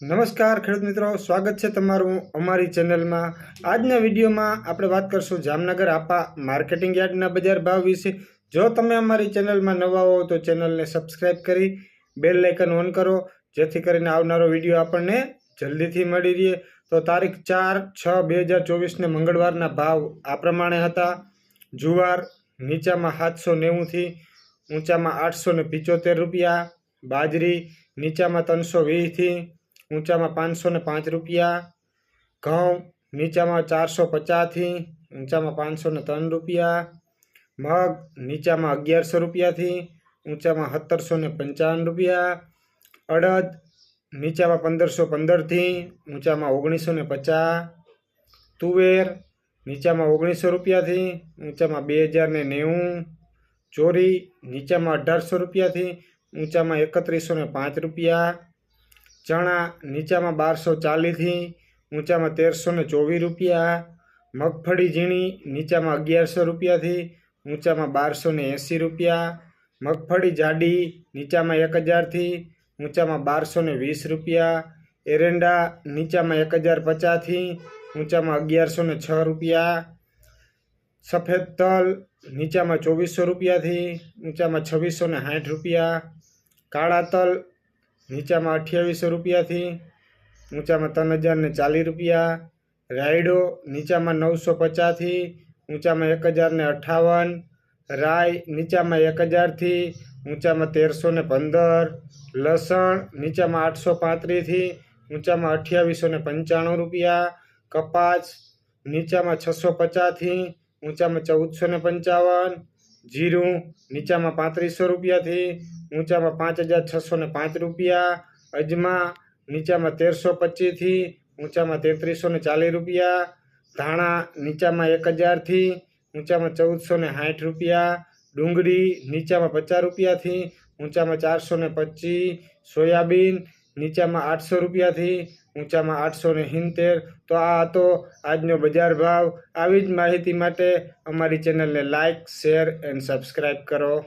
નમસ્કાર ખેડૂત મિત્રો, સ્વાગત છે તમારું અમારી ચેનલમાં. આજના વિડીયોમાં આપણે વાત કરશું જામનગર આપા માર્કેટિંગ યાર્ડના બજાર ભાવ વિશે. જો તમે અમારી ચેનલમાં નવા હો તો ચેનલને સબસ્ક્રાઈબ કરી બેલ લાઇકન ઓન કરો, જેથી કરીને આવનારો વીડિયો આપણને જલ્દીથી મળી રહે. તો તારીખ ચાર છ બે હજાર ચોવીસને મંગળવારના ભાવ આ પ્રમાણે હતા. જુવાર નીચામાં સાતસો નેવુંથી ઊંચામાં આઠસો ને રૂપિયા. બાજરી નીચામાં ત્રણસો વીસથી ઊંચામાં પાંચસો ને પાંચ રૂપિયા, ઘઉં નીચામાં ચારસો પચાસથી, ઊંચામાં પાંચસો ને ત્રણ રૂપિયા, મગ નીચામાં અગિયારસો રૂપિયાથી, ઊંચામાં સત્તરસો ને પંચાવન રૂપિયા, અડદ નીચામાં પંદરસો પંદરથી, ઊંચામાં ઓગણીસો ને પચાસ, તુવેર નીચામાં ઓગણીસો રૂપિયાથી, ઊંચામાં બે હજાર ને નેવું, ચોરી નીચામાં અઢારસો રૂપિયાથી, ઊંચામાં એકત્રીસો ને પાંચ રૂપિયા ચણા નીચામાં બારસો ચાલીસથી ઊંચામાં તેરસો ને ચોવીસ રૂપિયા. મગફળી ઝીણી નીચામાં અગિયારસો રૂપિયાથી ઊંચામાં બારસો ને એંસી રૂપિયા. મગફળી જાડી નીચામાં એક હજારથી ઊંચામાં બારસો ને વીસ રૂપિયા. એરંડા નીચામાં એક હજાર પચાસથી ઊંચામાં અગિયારસો ને છ રૂપિયા. સફેદ તલ નીચામાં ચોવીસો રૂપિયાથી ઊંચામાં છવ્વીસો ને સાઠ રૂપિયા. કાળા તલ નીચામાં અઠ્યાવીસો રૂપિયાથી ઊંચામાં ત્રણ હજાર ને ચાલીસ રૂપિયા. રાયડો નીચામાં નવસો પચાસથી ઊંચામાં એક હજાર ને અઠાવન. રાય નીચામાં એક હજારથી ઊંચામાં તેરસો ને પંદર. લસણ નીચામાં આઠસો પાંત્રીસથી ઊંચામાં અઠ્યાવીસો ને પંચાણું રૂપિયા. કપાસ નીચામાં છસો પચાસથી ઊંચામાં ચૌદસો ને પંચાવન. જીરું, નીચામાં પાંત્રીસો રૂપિયાથી ઊંચામાં પાંચ હજાર છસો ને પાંચ રૂપિયા, અજમા, નીચામાં તેરસો પચીસથી ઊંચામાં તેત્રીસો ને ચાલીસ રૂપિયા, ધાણા, નીચામાં એક હજારથી ઊંચામાં ચૌદસો ને સાઠ રૂપિયા, ડુંગળી, નીચામાં પચાસ રૂપિયાથી ઊંચામાં ચારસો ને પચીસ, સોયાબીન, નીચામાં આઠસો રૂપિયાથી ઊંચામાં આઠસો ને સિત્તેર. તો આ હતો આજનો બજાર ભાવ. આવી જ માહિતી માટે અમારી ચેનલને લાઇક શેર એન્ડ સબસ્ક્રાઈબ કરો.